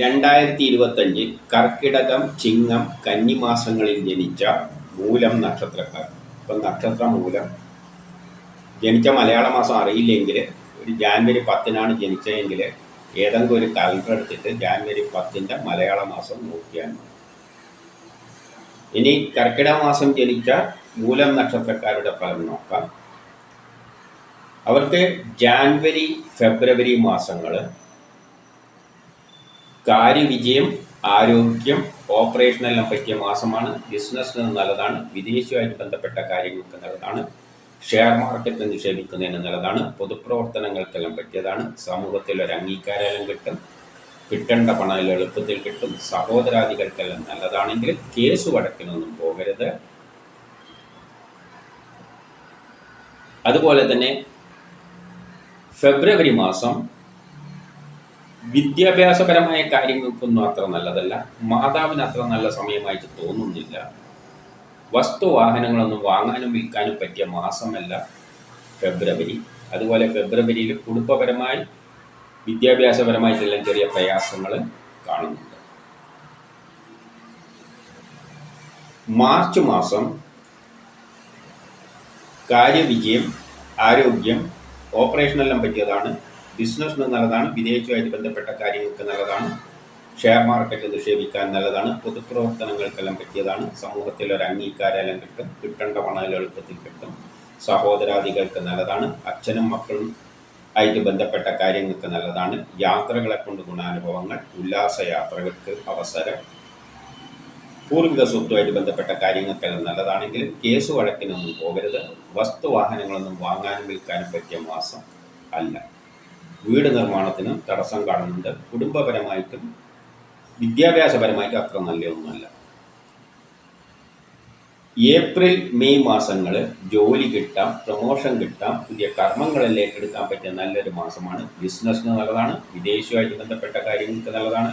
രണ്ടായിരത്തി ഇരുപത്തഞ്ച് കർക്കിടകം ചിങ്ങം കന്നിമാസങ്ങളിൽ ജനിച്ച മൂലം നക്ഷത്രക്കാർ. ഇപ്പം നക്ഷത്ര മൂലം ജനിച്ച മലയാള മാസം അറിയില്ലെങ്കിൽ ഒരു ജാനുവരി പത്തിനാണ് ജനിച്ചതെങ്കിൽ ഏതെങ്കിലും ഒരു കലണ്ടർ എടുത്തിട്ട് ജാനുവരി പത്തിന്റെ മലയാള മാസം നോക്കിയാൽ മതി. ഇനി കർക്കിടക മാസം ജനിച്ച മൂലം നക്ഷത്രക്കാരുടെ ഫലം നോക്കാം. അവർക്ക് ജാനുവരി ഫെബ്രുവരി മാസങ്ങൾ കാര്യവിജയം ആരോഗ്യം ഓപ്പറേഷനെല്ലാം പറ്റിയ മാസമാണ്. ബിസിനസ്സിന് നല്ലതാണ്. വിദേശവുമായിട്ട് ബന്ധപ്പെട്ട കാര്യങ്ങൾക്ക് നല്ലതാണ്. ഷെയർ മാർക്കറ്റിൽ നിക്ഷേപിക്കുന്നതിന് നല്ലതാണ്. പൊതുപ്രവർത്തനങ്ങൾക്കെല്ലാം പറ്റിയതാണ്. സമൂഹത്തിൽ ഒരു അംഗീകാരമെല്ലാം കിട്ടും. കിട്ടേണ്ട പണം എളുപ്പത്തിൽ കിട്ടും. സഹോദരാദികൾക്കെല്ലാം നല്ലതാണെങ്കിൽ കേസ് വടക്കിനൊന്നും പോകരുത്. അതുപോലെ തന്നെ ഫെബ്രുവരി മാസം വിദ്യാഭ്യാസപരമായ കാര്യങ്ങൾക്കൊന്നും അത്ര നല്ലതല്ല. മാതാവിന് അത്ര നല്ല സമയമായിട്ട് തോന്നുന്നില്ല. വസ്തുവാഹനങ്ങളൊന്നും വാങ്ങാനും വിൽക്കാനും പറ്റിയ മാസമല്ല ഫെബ്രുവരി. അതുപോലെ ഫെബ്രുവരിയിൽ കുടുംബപരമായി വിദ്യാഭ്യാസപരമായിട്ടെല്ലാം ചെറിയ പ്രയാസങ്ങൾ കാണുന്നുണ്ട്. മാർച്ച് മാസം കാര്യവിജയം ആരോഗ്യം ഓപ്പറേഷനെല്ലാം പറ്റിയതാണ് ബിസിനസ്സിന് നല്ലതാണ് വിദേശവുമായിട്ട് ബന്ധപ്പെട്ട കാര്യങ്ങൾക്ക് നല്ലതാണ് ഷെയർ മാർക്കറ്റ് നിക്ഷേപിക്കാൻ നല്ലതാണ് പൊതുപ്രവർത്തനങ്ങൾക്കെല്ലാം പറ്റിയതാണ് സമൂഹത്തിൽ ഒരു അംഗീകാരമെല്ലാം കിട്ടും കിട്ടേണ്ട പണം എളുപ്പത്തിൽ കിട്ടും സഹോദരാദികൾക്ക് നല്ലതാണ് അച്ഛനും മക്കളും ആയിട്ട് ബന്ധപ്പെട്ട കാര്യങ്ങൾക്ക് നല്ലതാണ് യാത്രകളെ കൊണ്ട് ഗുണാനുഭവങ്ങൾ ഉല്ലാസ യാത്രകൾക്ക് അവസരം പൂർവിക സ്വത്തുമായിട്ട് ബന്ധപ്പെട്ട കാര്യങ്ങൾക്കെല്ലാം നല്ലതാണെങ്കിലും കേസ് വഴക്കിനൊന്നും പോകരുത് വസ്തുവാഹനങ്ങളൊന്നും വാങ്ങാനും വിൽക്കാനും പറ്റിയ മാസം അല്ല. വീട് നിർമ്മാണത്തിന് തടസ്സം കാണുന്നുണ്ട്. കുടുംബപരമായിട്ടും വിദ്യാഭ്യാസപരമായിട്ടും അത്ര നല്ലതൊന്നുമല്ല ഏപ്രിൽ മെയ് മാസങ്ങൾ ജോലി കിട്ടാം പ്രൊമോഷൻ കിട്ടാം പുതിയ കർമ്മങ്ങളെല്ലാം ഏറ്റെടുക്കാൻ പറ്റിയ നല്ലൊരു മാസമാണ്. ബിസിനസ്സിന് നല്ലതാണ് വിദേശവുമായിട്ട് ബന്ധപ്പെട്ട കാര്യങ്ങൾക്ക് നല്ലതാണ്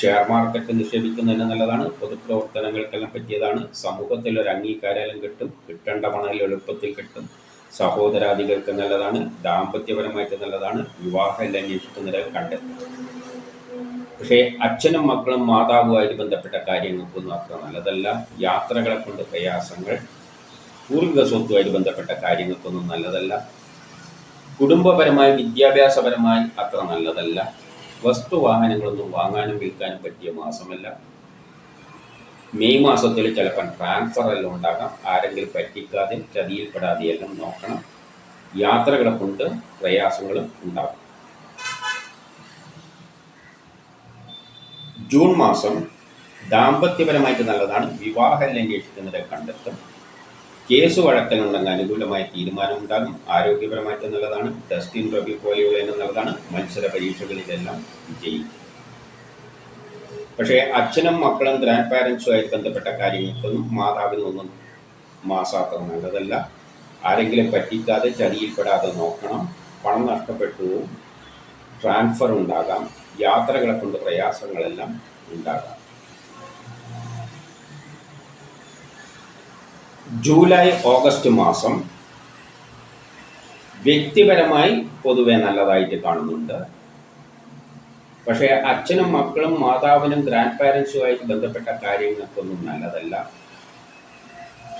ഷെയർ മാർക്കറ്റ് നിക്ഷേപിക്കുന്നതിന് നല്ലതാണ് പൊതുപ്രവർത്തനങ്ങൾക്കെല്ലാം പറ്റിയതാണ്. സമൂഹത്തിൽ ഒരു അംഗീകാരം കിട്ടും കിട്ടേണ്ട പണം എളുപ്പത്തിൽ കിട്ടും. സഹോദരാദികൾക്ക് നല്ലതാണ് ദാമ്പത്യപരമായിട്ട് നല്ലതാണ് വിവാഹം എല്ലാം അന്വേഷിക്കുന്നവരെ കണ്ടെത്തും പക്ഷേ അച്ഛനും മക്കളും മാതാവുമായിട്ട് ബന്ധപ്പെട്ട കാര്യങ്ങൾക്കൊന്നും അത്ര നല്ലതല്ല. യാത്രകളെ കൊണ്ട് പ്രയാസങ്ങൾ പൂർവിക സ്വത്തുമായിട്ട് ബന്ധപ്പെട്ട കാര്യങ്ങൾക്കൊന്നും നല്ലതല്ല. കുടുംബപരമായി വിദ്യാഭ്യാസപരമായി അത്ര നല്ലതല്ല. വസ്തുവാഹനങ്ങളൊന്നും വാങ്ങാനും വിൽക്കാനും പറ്റിയ മാസമല്ല. മെയ് മാസത്തിൽ ചിലപ്പം ട്രാൻസ്ഫർ എല്ലാം ഉണ്ടാകാം. ആരെങ്കിലും പറ്റിക്കാതെ ചതിയിൽപ്പെടാതെ എല്ലാം നോക്കണം. യാത്രകളെ കൊണ്ട് പ്രയാസങ്ങളും ഉണ്ടാകും. ജൂൺ മാസം ദാമ്പത്യപരമായിട്ട് നല്ലതാണ്. വിവാഹം ലംഘിക്കുന്നവരെ കണ്ടെത്തും. കേസ് വഴക്കലുണ്ടെങ്കിൽ അനുകൂലമായ തീരുമാനം ഉണ്ടാകും. ആരോഗ്യപരമായിട്ട് നല്ലതാണ്. ടെസ്റ്റിംഗ് ഇന്റർവ്യൂ പോലെയുള്ള നല്ലതാണ്. മത്സര പരീക്ഷകളിലെല്ലാം വിജയിക്കും. പക്ഷേ അച്ഛനും മക്കളും ഗ്രാൻഡ് പാരൻസുമായി ബന്ധപ്പെട്ട കാര്യങ്ങൾക്കൊന്നും മാതാവിനൊന്നും മാസാത്ര നല്ലതല്ല. ആരെങ്കിലും പറ്റിക്കാതെ ചതിയിൽപ്പെടാതെ നോക്കണം. പണം നഷ്ടപ്പെട്ടു. ട്രാൻസ്ഫർ ഉണ്ടാകാം. യാത്രകളെ കൊണ്ട് പ്രയാസങ്ങളെല്ലാം ഉണ്ടാകാം. ജൂലൈ ഓഗസ്റ്റ് മാസം വ്യക്തിപരമായി പൊതുവെ നല്ലതായിട്ട് കാണുന്നുണ്ട്. പക്ഷേ അച്ഛനും മക്കളും മാതാവിനും ഗ്രാൻഡ് പാരൻസുമായിട്ട് ബന്ധപ്പെട്ട കാര്യങ്ങൾക്കൊന്നും നല്ലതല്ല.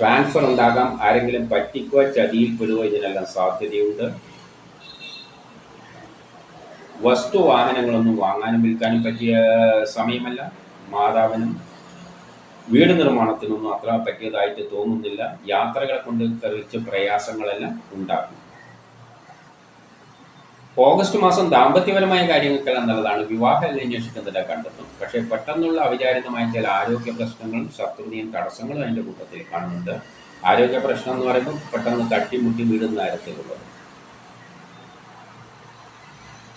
ട്രാൻസ്ഫർ ഉണ്ടാകാം ആരെങ്കിലും പറ്റിക്കുക ചതിയിൽപ്പെടുക ഇതിനെല്ലാം സാധ്യതയുണ്ട്. വസ്തു വാഹനങ്ങളൊന്നും വാങ്ങാനും വിൽക്കാനും പറ്റിയ സമയമല്ല. മാതാവിനും വീട് നിർമ്മാണത്തിനൊന്നും അത്ര പറ്റിയതായിട്ട് തോന്നുന്നില്ല. യാത്രകളെ കൊണ്ട് തെറിച്ച് പ്രയാസങ്ങളെല്ലാം ഉണ്ടാകും ഓഗസ്റ്റ് മാസം ദാമ്പത്യപരമായ കാര്യങ്ങൾ എന്നുള്ളതാണ് വിവാഹം അന്വേഷിക്കുന്നതിനെ കണ്ടെത്തും പക്ഷേ പെട്ടെന്നുള്ള അവിചാരിതമായ ചില ആരോഗ്യ പ്രശ്നങ്ങളും ശത്രുതയും തടസ്സങ്ങളും അതിന്റെ കൂട്ടത്തിൽ കാണുന്നുണ്ട്. ആരോഗ്യ പ്രശ്നം എന്ന് പറയുമ്പോൾ പെട്ടെന്ന് തട്ടിമുട്ടി വീടുന്ന തരത്തിലുള്ളത്.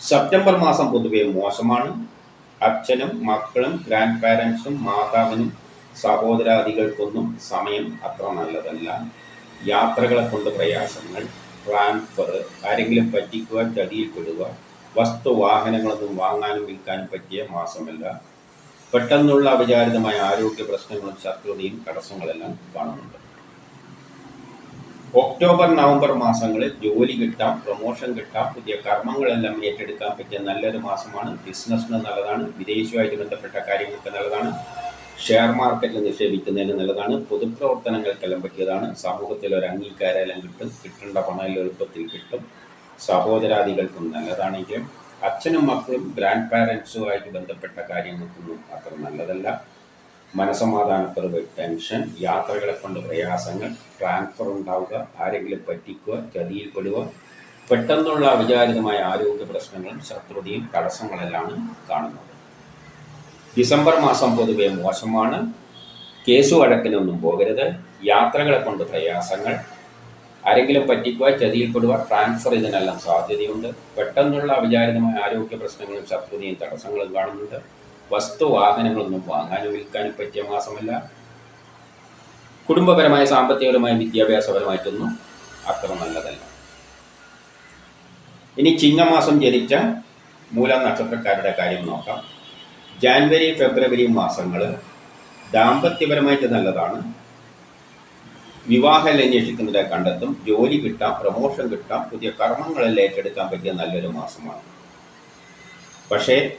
സെപ്റ്റംബർ മാസം പൊതുവെ മോശമാണ്. അച്ഛനും മക്കളും ഗ്രാൻഡ് പാരൻസും മാതാവിനും സഹോദരാദികൾക്കൊന്നും സമയം അത്ര നല്ലതല്ല. യാത്രകളെ കൊണ്ട് പ്രയാസങ്ങൾ. ട്രാൻസ്ഫർ ആരെങ്കിലും പറ്റിക്കുക ചതിയിൽപ്പെടുക വസ്തു വാഹനങ്ങളൊന്നും വാങ്ങാനും വിൽക്കാനും പറ്റിയ മാസമല്ല. പെട്ടെന്നുള്ള അപചാരിതമായ ആരോഗ്യ പ്രശ്നങ്ങളും ശത്രുതയും തടസ്സങ്ങളെല്ലാം കാണുന്നുണ്ട്. ഒക്ടോബർ നവംബർ മാസങ്ങളിൽ ജോലി കിട്ടാം പ്രൊമോഷൻ കിട്ടാം പുതിയ കർമ്മങ്ങളെല്ലാം ഏറ്റെടുക്കാൻ പറ്റിയ നല്ലൊരു മാസമാണ്. ബിസിനസ്സിന് നല്ലതാണ് വിദേശവുമായിട്ട് ബന്ധപ്പെട്ട കാര്യങ്ങൾക്ക് നല്ലതാണ്. ഷെയർ മാർക്കറ്റിൽ നിക്ഷേപിക്കുന്നതിന് നല്ലതാണ്. പൊതുപ്രവർത്തനങ്ങൾക്കെല്ലാം പറ്റിയതാണ് സമൂഹത്തിൽ ഒരു അംഗീകാരമെല്ലാം കിട്ടും കിട്ടേണ്ട പണം എളുപ്പത്തിൽ കിട്ടും. സഹോദരാദികൾക്കും നല്ലതാണെങ്കിലും അച്ഛനും മക്കളും ഗ്രാൻഡ് പാരൻസുമായിട്ട് ബന്ധപ്പെട്ട കാര്യങ്ങൾക്കൊന്നും അത്ര നല്ലതല്ല. മനസമാധാനക്കുറവ് ടെൻഷൻ യാത്രകളെ കൊണ്ട് പ്രയാസങ്ങൾ ട്രാൻസ്ഫർ ഉണ്ടാവുക ആരെങ്കിലും പറ്റിക്കുക ചതിയിൽപ്പെടുക പെട്ടെന്നുള്ള അവിചാരിതമായ ആരോഗ്യ പ്രശ്നങ്ങളും ശത്രുതയും തടസ്സങ്ങളെല്ലാം കാണുന്നത് ഡിസംബർ മാസം പൊതുവെ മോശമാണ്. കേസ് വഴക്കിനൊന്നും പോകരുത്. യാത്രകളെ കൊണ്ട് പ്രയാസങ്ങൾ. ആരെങ്കിലും പറ്റിക്കുക ചതിയിൽപ്പെടുക ട്രാൻസ്ഫർ ഇതിനെല്ലാം സാധ്യതയുണ്ട്. പെട്ടെന്നുള്ള അവിചാരിതമായ ആരോഗ്യ പ്രശ്നങ്ങളും ശത്രുതയും തടസ്സങ്ങളും കാണുന്നുണ്ട്. വസ്തു വാഹനങ്ങളൊന്നും വാങ്ങാനും വിൽക്കാനും പറ്റിയ മാസമല്ല. കുടുംബപരമായ സാമ്പത്തികപരമായ വിദ്യാഭ്യാസപരമായിട്ടൊന്നും അത്ര നല്ലതല്ല. ഇനി ചിങ്ങമാസം ജനിച്ച മൂലം നക്ഷത്രക്കാരുടെ കാര്യം നോക്കാം. ജാൻവരി ഫെബ്രുവരി മാസങ്ങൾ ദാമ്പത്യപരമായിട്ട് നല്ലതാണ്. വിവാഹം അന്വേഷിക്കുന്നതിനെ കണ്ടെത്തും. ജോലി കിട്ടാം പ്രൊമോഷൻ കിട്ടാം പുതിയ കർമ്മങ്ങളെല്ലാം ഏറ്റെടുക്കാൻ പറ്റിയ നല്ലൊരു മാസമാണ്. പക്ഷേ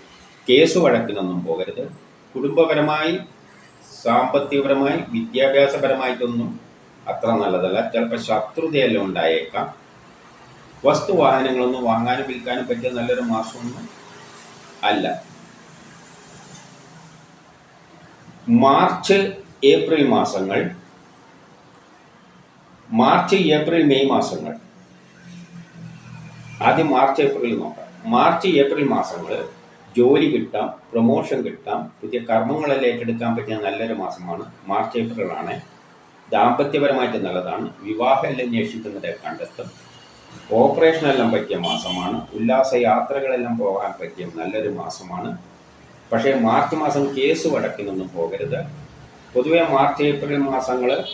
കേസ് വഴക്കിനൊന്നും പോകരുത്. കുടുംബപരമായി സാമ്പത്തികപരമായി വിദ്യാഭ്യാസപരമായിട്ടൊന്നും അത്ര നല്ലതല്ല. ചിലപ്പോൾ ശത്രുതയെല്ലാം ഉണ്ടായേക്കാം. വസ്തു വാഹനങ്ങളൊന്നും വാങ്ങാനും വിൽക്കാനും പറ്റിയ നല്ലൊരു മാസമൊന്നും അല്ല. മാർച്ച് ഏപ്രിൽ മാസങ്ങൾ. മാർച്ച് ഏപ്രിൽ മെയ് മാസങ്ങൾ. ആദ്യം മാർച്ച് ഏപ്രിൽ നോക്കാം. മാർച്ച് ഏപ്രിൽ മാസങ്ങൾ ജോലി കിട്ടാം പ്രൊമോഷൻ കിട്ടാം പുതിയ കർമ്മങ്ങളെല്ലാം ഏറ്റെടുക്കാൻ പറ്റിയ നല്ലൊരു മാസമാണ്. മാർച്ച് ഏപ്രിൽ ആണ് ദാമ്പത്യപരമായിട്ട് നല്ലതാണ്. വിവാഹം എല്ലാം അന്വേഷിക്കുന്നത് കണ്ടെത്തും. ഓപ്പറേഷനെല്ലാം പറ്റിയ മാസമാണ്. ഉല്ലാസ യാത്രകളെല്ലാം പോകാൻ പറ്റിയ നല്ലൊരു മാസമാണ്. പക്ഷേ മാർച്ച് മാസം കേസ് വടക്കിനൊന്നും പോകരുത്. പൊതുവെ മാർച്ച് ഏപ്രിൽ മാസങ്ങൾ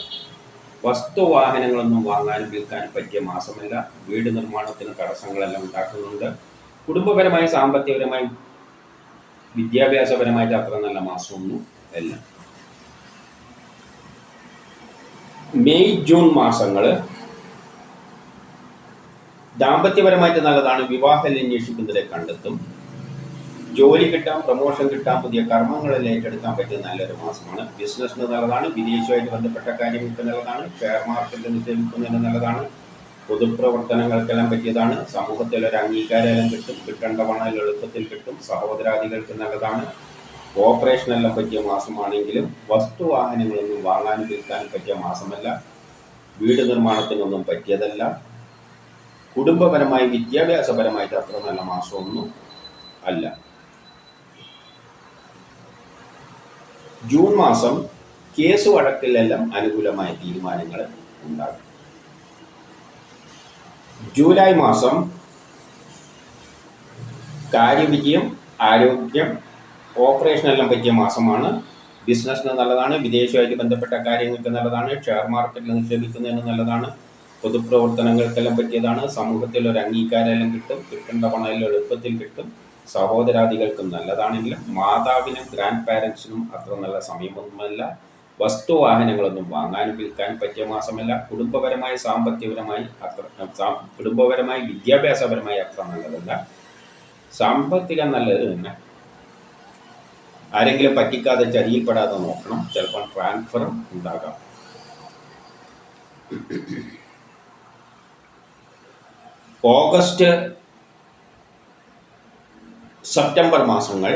വസ്തുവാഹനങ്ങളൊന്നും വാങ്ങാനും വിൽക്കാനും പറ്റിയ മാസമല്ല. വീട് നിർമ്മാണത്തിന് തടസ്സങ്ങളെല്ലാം ഉണ്ടാക്കുന്നുണ്ട്. കുടുംബപരമായി സാമ്പത്തികപരമായി വിദ്യാഭ്യാസപരമായിട്ട് അത്ര നല്ല മാസമൊന്നും അല്ല. മെയ് ജൂൺ മാസങ്ങൾ ദാമ്പത്യപരമായിട്ട് നല്ലതാണ്. വിവാഹം അന്വേഷിക്കുന്നതിലെ കണ്ടെത്തും. ജോലി കിട്ടാം പ്രൊമോഷൻ കിട്ടാം പുതിയ കർമ്മങ്ങളിൽ ഏറ്റെടുക്കാൻ പറ്റിയ നല്ലൊരു മാസമാണ്. ബിസിനസ്സിന് നല്ലതാണ് വിദേശമായിട്ട് ബന്ധപ്പെട്ട കാര്യങ്ങൾക്ക് നല്ലതാണ് ഷെയർ മാർക്കറ്റിൽ നിക്ഷേപിക്കുന്നതിന് നല്ലതാണ് പൊതുപ്രവർത്തനങ്ങൾക്കെല്ലാം പറ്റിയതാണ് സമൂഹത്തിൽ ഒരു അംഗീകാരമെല്ലാം കിട്ടും കിട്ടേണ്ട പണം എളുപ്പത്തിൽ കിട്ടും സഹോദരാദികൾക്ക് നല്ലതാണ്. ഓപ്പറേഷനെല്ലാം പറ്റിയ മാസമാണെങ്കിലും വസ്തുവാഹനങ്ങളൊന്നും വാങ്ങാനും വിൽക്കാനും പറ്റിയ മാസമല്ല. വീട് നിർമ്മാണത്തിനൊന്നും പറ്റിയതല്ല. കുടുംബപരമായി വിദ്യാഭ്യാസപരമായിട്ട് അത്ര നല്ല മാസമൊന്നും അല്ല. ജൂൺ മാസം കേസ് വഴക്കിലെല്ലാം അനുകൂലമായ തീരുമാനങ്ങൾ ഉണ്ടാകും. ജൂലൈ മാസം കാര്യവിജയം ആരോഗ്യം ഓപ്പറേഷനെല്ലാം പറ്റിയ മാസമാണ്. ബിസിനസ്സിന് നല്ലതാണ് വിദേശമായിട്ട് ബന്ധപ്പെട്ട കാര്യങ്ങൾക്ക് നല്ലതാണ് ഷെയർ മാർക്കറ്റിൽ നിക്ഷേപിക്കുന്നതിന് നല്ലതാണ് പൊതുപ്രവർത്തനങ്ങൾക്കെല്ലാം പറ്റിയതാണ്. സമൂഹത്തിൽ ഒരു അംഗീകാരമെല്ലാം കിട്ടും കിട്ടേണ്ട പണം എല്ലാം എളുപ്പത്തിൽ കിട്ടും. സഹോദരാദികൾക്കും നല്ലതാണെങ്കിലും മാതാവിനും ഗ്രാൻഡ് പാരൻസിനും അത്ര നല്ല സമയമൊന്നുമല്ല വസ്തുവാഹനങ്ങളൊന്നും വാങ്ങാനും വിൽക്കാൻ പറ്റിയ മാസമല്ല. കുടുംബപരമായി സാമ്പത്തികപരമായി അത്ര കുടുംബപരമായി വിദ്യാഭ്യാസപരമായി അത്ര നല്ലതല്ല. സാമ്പത്തികം നല്ലത് തന്നെ. ആരെങ്കിലും പറ്റിക്കാതെ ചതിയിൽപ്പെടാതെ നോക്കണം. ചിലപ്പോൾ ട്രാൻസ്ഫറും ഉണ്ടാകാം. ഓഗസ്റ്റ് സെപ്റ്റംബർ മാസങ്ങൾ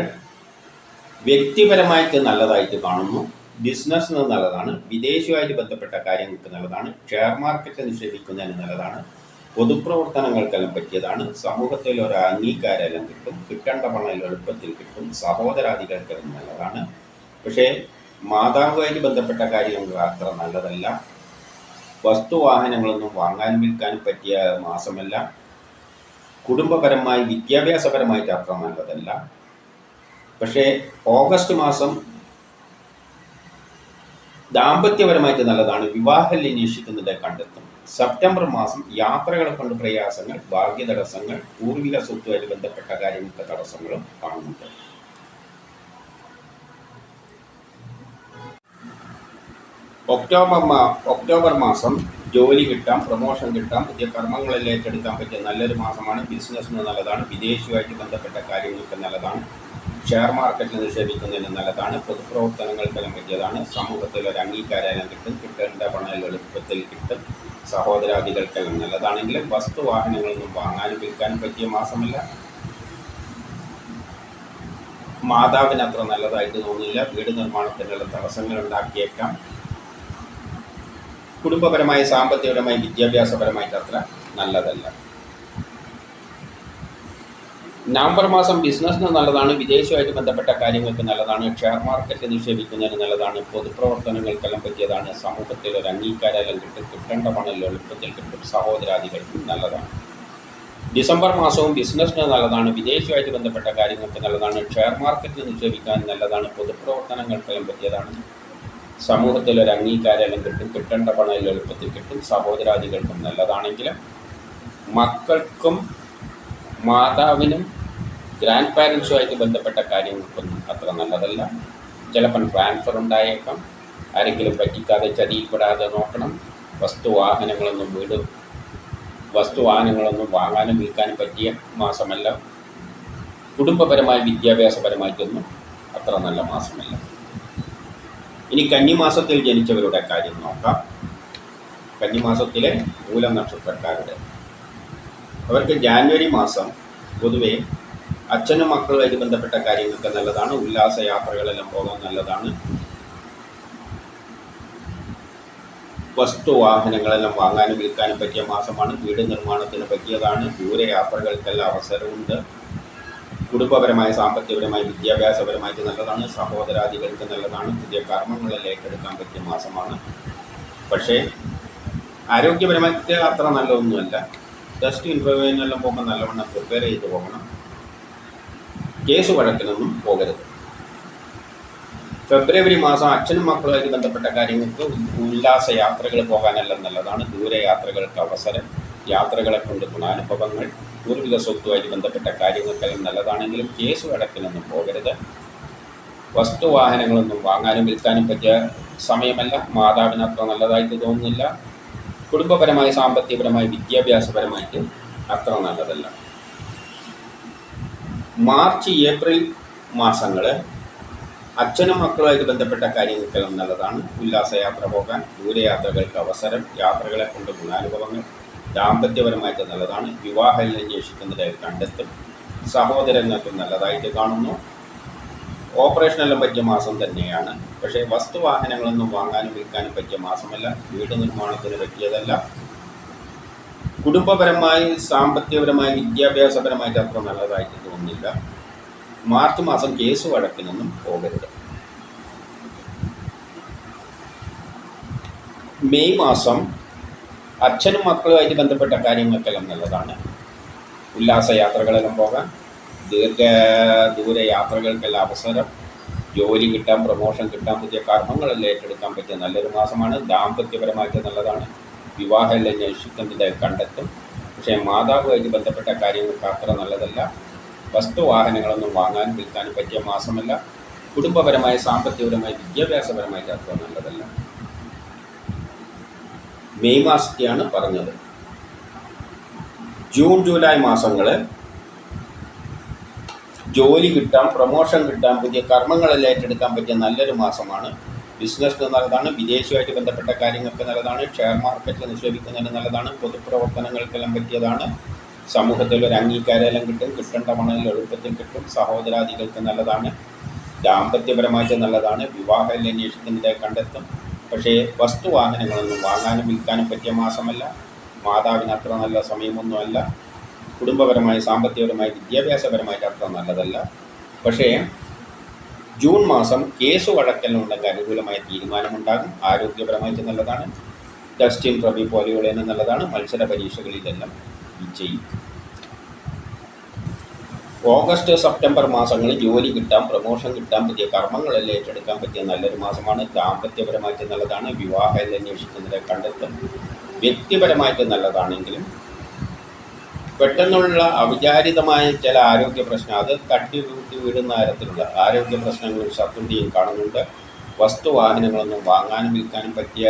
വ്യക്തിപരമായിട്ട് നല്ലതായിട്ട് കാണുന്നു ബിസിനസ്സിന് നല്ലതാണ് വിദേശവുമായിട്ട് ബന്ധപ്പെട്ട കാര്യങ്ങൾക്ക് നല്ലതാണ് ഷെയർ മാർക്കറ്റ് നിക്ഷേപിക്കുന്നതിന് നല്ലതാണ് പൊതുപ്രവർത്തനങ്ങൾക്കെല്ലാം പറ്റിയതാണ് സമൂഹത്തിൽ ഒരു അംഗീകാരമെല്ലാം കിട്ടും കിട്ടേണ്ട പണം എളുപ്പത്തിൽ കിട്ടും സഹോദരാദികൾക്കെല്ലാം നല്ലതാണ്. പക്ഷേ മാതാവുമായിട്ട് ബന്ധപ്പെട്ട കാര്യങ്ങൾ അത്ര നല്ലതല്ല. വസ്തുവാഹനങ്ങളൊന്നും വാങ്ങാനും വിൽക്കാനും പറ്റിയ മാസമല്ല. കുടുംബപരമായി വിദ്യാഭ്യാസപരമായിട്ട് അത്ര പക്ഷേ ഓഗസ്റ്റ് മാസം ദാമ്പത്യപരമായിട്ട് നല്ലതാണ്. വിവാഹം അന്വേഷിക്കുന്നതിനെ കണ്ടെത്തും. സെപ്റ്റംബർ മാസം യാത്രകളെ കൊണ്ട് പ്രയാസങ്ങൾ ഭാഗ്യ തടസ്സങ്ങൾ പൂർവിക സ്വത്തുമായി ബന്ധപ്പെട്ട കാര്യങ്ങൾക്ക് തടസ്സങ്ങളും കാണുന്നുണ്ട്. ഒക്ടോബർ മാ ഒക്ടോബർ മാസം ജോലി കിട്ടാം പ്രൊമോഷൻ കിട്ടാം പുതിയ കർമ്മങ്ങളിൽ ഏറ്റെടുക്കാൻ പറ്റിയ നല്ലൊരു മാസമാണ്. ബിസിനസ്സിന് നല്ലതാണ് വിദേശിയുമായിട്ട് ബന്ധപ്പെട്ട കാര്യങ്ങൾക്ക് നല്ലതാണ്. ഷെയർ മാർക്കറ്റിൽ നിക്ഷേപിക്കുന്നതിന് നല്ലതാണ് പൊതുപ്രവർത്തനങ്ങൾക്കെല്ലാം പറ്റിയതാണ്. സമൂഹത്തിൽ ഒരു അംഗീകാരം കിട്ടും കിട്ടേണ്ട പണം എളുപ്പത്തിൽ കിട്ടും. സഹോദരാദികൾക്കെല്ലാം നല്ലതാണെങ്കിൽ വസ്തു വാഹനങ്ങളൊന്നും വാങ്ങാനും വിൽക്കാനും പറ്റിയ മാസമല്ല. മാതാവിന് അത്ര നല്ലതായിട്ട് തോന്നുന്നില്ല. വീട് നിർമ്മാണത്തിനുള്ള തടസ്സങ്ങൾ ഉണ്ടാക്കിയേക്കാം. കുടുംബപരമായി സാമ്പത്തികപരമായി വിദ്യാഭ്യാസപരമായിട്ട് അത്ര നല്ലതല്ല. നവംബർ മാസം ബിസിനസ്സിന് നല്ലതാണ് വിദേശവുമായിട്ട് ബന്ധപ്പെട്ട കാര്യങ്ങൾക്ക് നല്ലതാണ് ഷെയർ മാർക്കറ്റ് നിക്ഷേപിക്കുന്നതിന് നല്ലതാണ് പൊതുപ്രവർത്തനങ്ങൾക്കെല്ലാം പറ്റിയതാണ് സമൂഹത്തിൽ ഒരു അംഗീകാരമെല്ലാം കിട്ടും കിട്ടേണ്ട പണം എളുപ്പത്തിൽ കിട്ടും സഹോദരാദികൾക്കും നല്ലതാണ്. ഡിസംബർ മാസവും ബിസിനസ്സിന് നല്ലതാണ് വിദേശവുമായിട്ട് ബന്ധപ്പെട്ട കാര്യങ്ങൾക്ക് നല്ലതാണ് ഷെയർ മാർക്കറ്റിൽ നിക്ഷേപിക്കാൻ നല്ലതാണ് പൊതുപ്രവർത്തനങ്ങൾക്കെല്ലാം പറ്റിയതാണ്. സമൂഹത്തിൽ ഒരു അംഗീകാരമെല്ലാം കിട്ടും കിട്ടേണ്ട പണം എളുപ്പത്തിൽ കിട്ടും. സഹോദരാദികൾക്കും നല്ലതാണെങ്കിലും മക്കൾക്കും മാതാവിനും ഗ്രാൻഡ് പാരൻസുമായിട്ട് ബന്ധപ്പെട്ട കാര്യങ്ങൾക്കൊന്നും അത്ര നല്ലതല്ല. ചിലപ്പം ട്രാൻസ്ഫർ ഉണ്ടായേക്കാം. ആരെങ്കിലും പറ്റിക്കാതെ ചതിയിൽപ്പെടാതെ നോക്കണം. വസ്തുവാഹനങ്ങളൊന്നും വീട് വസ്തുവാഹനങ്ങളൊന്നും വാങ്ങാനും വിൽക്കാനും പറ്റിയ മാസമല്ല. കുടുംബപരമായി വിദ്യാഭ്യാസപരമായിട്ടൊന്നും അത്ര നല്ല മാസമല്ല. ഇനി കന്നിമാസത്തിൽ ജനിച്ചവരുടെ കാര്യം നോക്കാം. കന്നിമാസത്തിലെ മൂലം നക്ഷത്രക്കാരുടെ. അവർക്ക് ജാനുവരി മാസം പൊതുവെ അച്ഛനും മക്കളുമായിട്ട് ബന്ധപ്പെട്ട കാര്യങ്ങൾക്ക് നല്ലതാണ്. ഉല്ലാസ യാത്രകളെല്ലാം പോകാൻ നല്ലതാണ്. വസ്തുവാഹനങ്ങളെല്ലാം വാങ്ങാനും വിൽക്കാനും പറ്റിയ മാസമാണ്. വീട് നിർമ്മാണത്തിന് പറ്റിയതാണ്. ദൂരയാത്രകൾക്കെല്ലാം അവസരമുണ്ട്. കുടുംബപരമായ സാമ്പത്തികപരമായി വിദ്യാഭ്യാസപരമായിട്ട് നല്ലതാണ് സഹോദരാദികൾക്ക് നല്ലതാണ് പുതിയ കർമ്മങ്ങളിൽ ഏറ്റെടുക്കാൻ പറ്റിയ മാസമാണ്. പക്ഷേ ആരോഗ്യപരമായിട്ട് അത്ര നല്ലതൊന്നുമല്ല. ജസ്റ്റ് ഇന്റർവ്യൂവിനെല്ലാം പോകുമ്പോൾ നല്ലവണ്ണം പ്രിപ്പയർ ചെയ്ത് പോകണം. കേസ് വഴക്കിനൊന്നും പോകരുത്. ഫെബ്രുവരി മാസം അച്ഛനും മക്കളുമായിട്ട് ബന്ധപ്പെട്ട കാര്യങ്ങൾക്ക് ഉല്ലാസ യാത്രകൾ പോകാനെല്ലാം നല്ലതാണ്. ദൂരയാത്രകൾക്ക് അവസരം. യാത്രകളെ കൊണ്ട് ഗുണാനുഭവങ്ങൾ പൂർവിക സ്വത്തുമായി ബന്ധപ്പെട്ട കാര്യങ്ങൾക്കെല്ലാം നല്ലതാണെങ്കിലും കേസ് വഴക്കിനൊന്നും പോകരുത്. വസ്തുവാഹനങ്ങളൊന്നും വാങ്ങാനും വിൽക്കാനും പറ്റിയ സമയമല്ല. മാതാവിന് അത്ര നല്ലതായിട്ട് തോന്നുന്നില്ല. കുടുംബപരമായി സാമ്പത്തികപരമായി വിദ്യാഭ്യാസപരമായിട്ട് അത്ര നല്ലതല്ല. മാർച്ച് ഏപ്രിൽ മാസങ്ങൾ അച്ഛനും മക്കളുമായിട്ട് ബന്ധപ്പെട്ട കാര്യങ്ങൾക്ക് നല്ലതാണ് ഉല്ലാസയാത്ര പോകാൻ ദൂരയാത്രകൾക്ക് അവസരം യാത്രകളെ കൊണ്ട് ഗുണാനുഭവങ്ങൾ ദാമ്പത്യപരമായിട്ട് നല്ലതാണ് വിവാഹം അന്വേഷിക്കുന്നതായി കണ്ടെത്തും സഹോദരങ്ങൾക്ക് നല്ലതായിട്ട് കാണുന്നു. ഓപ്പറേഷനെല്ലാം പറ്റിയ മാസം തന്നെയാണ്. പക്ഷേ വസ്തുവാഹനങ്ങളൊന്നും വാങ്ങാനും വിൽക്കാനും പറ്റിയ മാസമല്ല വീട് നിർമ്മാണത്തിന് പറ്റിയതല്ല. കുടുംബപരമായി സാമ്പത്തികപരമായി വിദ്യാഭ്യാസപരമായിട്ട് അത്ര നല്ലതായിട്ട് തോന്നുന്നില്ല. മാർച്ച് മാസം കേസ് വഴക്കിനൊന്നും പോകരുത്. മെയ് മാസം അച്ഛനും മക്കളുമായിട്ട് ബന്ധപ്പെട്ട കാര്യങ്ങൾക്കെല്ലാം നല്ലതാണ് ഉല്ലാസയാത്രകളെല്ലാം പോകാൻ ദീർഘ ദൂര യാത്രകൾക്കെല്ലാം അവസരം. ജോലി കിട്ടാൻ പ്രൊമോഷൻ കിട്ടാൻ പറ്റിയ കർമ്മങ്ങളെല്ലാം ഏറ്റെടുക്കാൻ പറ്റിയ നല്ലൊരു മാസമാണ്. ദാമ്പത്യപരമായിട്ട് നല്ലതാണ്. വിവാഹമെല്ലാം അന്വേഷിക്കുന്നതിന്റെ കണ്ടെത്തും. പക്ഷേ മാതാവുമായിട്ട് ബന്ധപ്പെട്ട കാര്യങ്ങൾക്ക് അത്ര നല്ലതല്ല. വസ്തുവാഹനങ്ങളൊന്നും വാങ്ങാനും വിൽക്കാനും പറ്റിയ മാസമല്ല. കുടുംബപരമായി സാമ്പത്തികപരമായി വിദ്യാഭ്യാസപരമായി ചേർക്കുക നല്ലതല്ല. മെയ് മാസത്തെയാണ് പറഞ്ഞത്. ജൂൺ ജൂലൈ മാസങ്ങൾ ജോലി കിട്ടാം പ്രൊമോഷൻ കിട്ടാം പുതിയ കർമ്മങ്ങളെല്ലാം ഏറ്റെടുക്കാൻ പറ്റിയ നല്ലൊരു മാസമാണ്. ബിസിനസ്സിന് നല്ലതാണ് വിദേശവുമായിട്ട് ബന്ധപ്പെട്ട കാര്യങ്ങൾക്ക് നല്ലതാണ് ഷെയർ മാർക്കറ്റിൽ നിക്ഷേപിക്കുന്നതിന് നല്ലതാണ് പൊതുപ്രവർത്തനങ്ങൾക്കെല്ലാം പറ്റിയതാണ്. സമൂഹത്തിൽ ഒരു അംഗീകാരമെല്ലാം കിട്ടും കിട്ടേണ്ട മണലിൽ എളുപ്പത്തിൽ കിട്ടും. സഹോദരാദികൾക്ക് നല്ലതാണ്. ദാമ്പത്യപരമായിട്ട് നല്ലതാണ്. വിവാഹ അന്വേഷിക്കുന്നതിനെ കണ്ടെത്തും. പക്ഷേ വസ്തുവാഹനങ്ങളൊന്നും വാങ്ങാനും വിൽക്കാനും പറ്റിയ മാസമല്ല. മാതാവിന് അത്ര നല്ല സമയമൊന്നുമല്ല. കുടുംബപരമായി സാമ്പത്തികപരമായി വിദ്യാഭ്യാസപരമായിട്ട് അത്ര നല്ലതല്ല. പക്ഷേ ജൂൺ മാസം കേസ് വഴക്കലിനുണ്ടെങ്കിൽ അനുകൂലമായ തീരുമാനമുണ്ടാകും. ആരോഗ്യപരമായിട്ട് നല്ലതാണ്. ടെസ്റ്റിംഗ് പ്രവി പോലെയുള്ള നല്ലതാണ്. മത്സര പരീക്ഷകളിലെല്ലാം വിജയിക്കും. ഓഗസ്റ്റ് സെപ്റ്റംബർ മാസങ്ങളിൽ ജോലി കിട്ടാം പ്രൊമോഷൻ കിട്ടാൻ പറ്റിയ കർമ്മങ്ങളെല്ലാം ഏറ്റെടുക്കാൻ പറ്റിയ നല്ലൊരു മാസമാണ്. ദാമ്പത്യപരമായിട്ട് നല്ലതാണ്. വിവാഹം അന്വേഷിക്കുന്നതിനെ കണ്ടെത്തും. വ്യക്തിപരമായിട്ട് നല്ലതാണെങ്കിലും പെട്ടെന്നുള്ള അവിചാരിതമായ ചില ആരോഗ്യ പ്രശ്നം അത് തട്ടി കൂട്ടി വീടുന്ന തരത്തിലുള്ള ആരോഗ്യ പ്രശ്നങ്ങളും ശത്രുതയും കാണുന്നുണ്ട്. വസ്തുവാഹനങ്ങളൊന്നും വാങ്ങാനും വിൽക്കാനും പറ്റിയ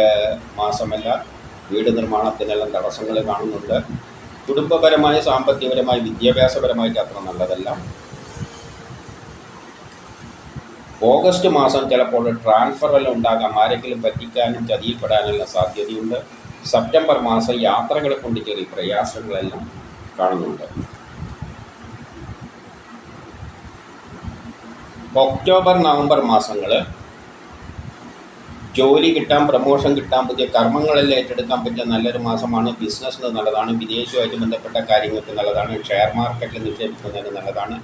മാസമല്ല. വീട് നിർമ്മാണത്തിനെല്ലാം തടസ്സങ്ങൾ കാണുന്നുണ്ട്. കുടുംബപരമായ സാമ്പത്തികപരമായ വിദ്യാഭ്യാസപരമായിട്ട് അത്ര നല്ലതല്ല. ഓഗസ്റ്റ് മാസം ചിലപ്പോൾ ട്രാൻസ്ഫർ എല്ലാം ഉണ്ടാകാം. ആരെങ്കിലും പറ്റിക്കാനും ചതിയിൽപ്പെടാനുള്ള സാധ്യതയുണ്ട്. സെപ്റ്റംബർ മാസം യാത്രകളെ കൊണ്ട് ചെറിയ പ്രയാസങ്ങളെല്ലാം കാണുന്നുണ്ട്. ഒക്ടോബർ നവംബർ മാസങ്ങൾ ജോലി കിട്ടാൻ പ്രമോഷൻ കിട്ടാൻ പുതിയ കർമ്മങ്ങളെല്ലാം ഏറ്റെടുക്കാൻ പറ്റിയ നല്ലൊരു മാസമാണ്. ബിസിനസ്സിന് നല്ലതാണ്. വിദേശവുമായിട്ട് ബന്ധപ്പെട്ട കാര്യങ്ങൾക്ക് നല്ലതാണ്. ഷെയർ മാർക്കറ്റിൽ നിക്ഷേപിക്കുന്നതിന് നല്ലതാണ്.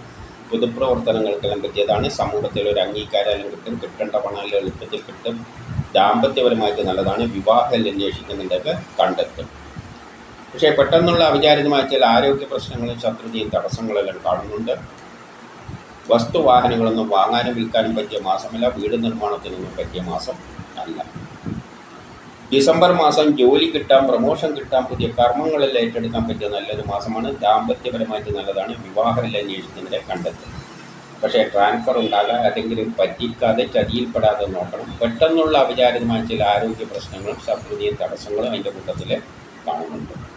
പൊതുപ്രവർത്തനങ്ങൾക്കെല്ലാം പറ്റിയതാണ്. സമൂഹത്തിൽ ഒരു അംഗീകാരം കിട്ടും. കിട്ടേണ്ട പണം എളുപ്പത്തിൽ കിട്ടും. ദാമ്പത്യപരമായിട്ട് നല്ലതാണ്. വിവാഹം അന്വേഷിക്കുന്നുണ്ടൊക്കെ കണ്ടെത്തും. പക്ഷേ പെട്ടെന്നുള്ള അവിചാരിതമായ ചില ആരോഗ്യ പ്രശ്നങ്ങളും ശത്രുതയും തടസ്സങ്ങളെല്ലാം കാണുന്നുണ്ട്. വസ്തുവാഹനങ്ങളൊന്നും വാങ്ങാനും വിൽക്കാനും പറ്റിയ മാസമല്ല. വീട് നിർമ്മാണത്തിനൊന്നും പറ്റിയ മാസം. അല്ല. ഡിസംബർ മാസം ജോലി കിട്ടാൻ പ്രമോഷൻ കിട്ടാൻ പുതിയ കർമ്മങ്ങളെല്ലാം ഏറ്റെടുക്കാൻ പറ്റിയ നല്ലൊരു മാസമാണ്. ദാമ്പത്യപരമായിട്ട് നല്ലതാണ്. വിവാഹമെല്ലാം അന്വേഷിക്കുന്നതിനെ കണ്ടെത്തി പക്ഷേ ട്രാൻസ്ഫർ ഉണ്ടാകാൻ ആരെങ്കിലും പറ്റിക്കാതെ ചതിയിൽപ്പെടാതെ നോക്കണം. പെട്ടെന്നുള്ള അവിചാരിതമായ ചില ആരോഗ്യ പ്രശ്നങ്ങളും ശത്രുതയും തടസ്സങ്ങളും അതിന്റെ കൂട്ടത്തിൽ കാണുന്നുണ്ട്.